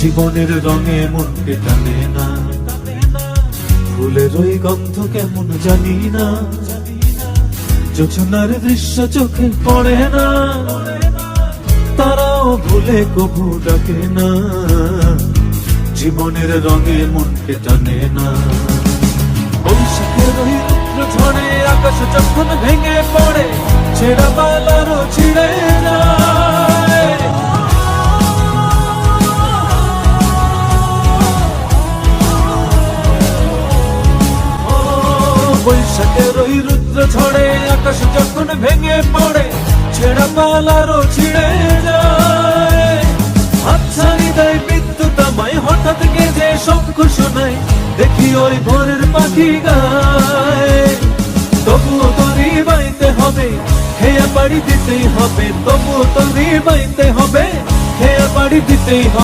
জীবনের রঙে মনকে টানে না। ফুলের ওই গন্ধ কেমন জানি না। যোচনার দৃশ্য চোখে পড়ে না। তারাও ভুলে কবু ডাকে না। জীবনের রঙে মনকে টানে না। বৈশাখের ওই রুদ্র ঝড়ে আকাশ যখন ভেঙে পড়ে, ছেঁড়া পালারও ছিঁড়ে বৈশাখের ওই রুদ্র ঝড়ে, আকাশ যখন ভেঙে পড়ে, ছেঁড়া পালারও ছিঁড়ে দেখি ওই ভোরের পাখি গায়। তবুও তরি বাইতে হবে হেয়া বাড়ি দিতেই হবে, তবুও তরি বাইতে হবে হেয়া বাড়ি দিতেই হবে।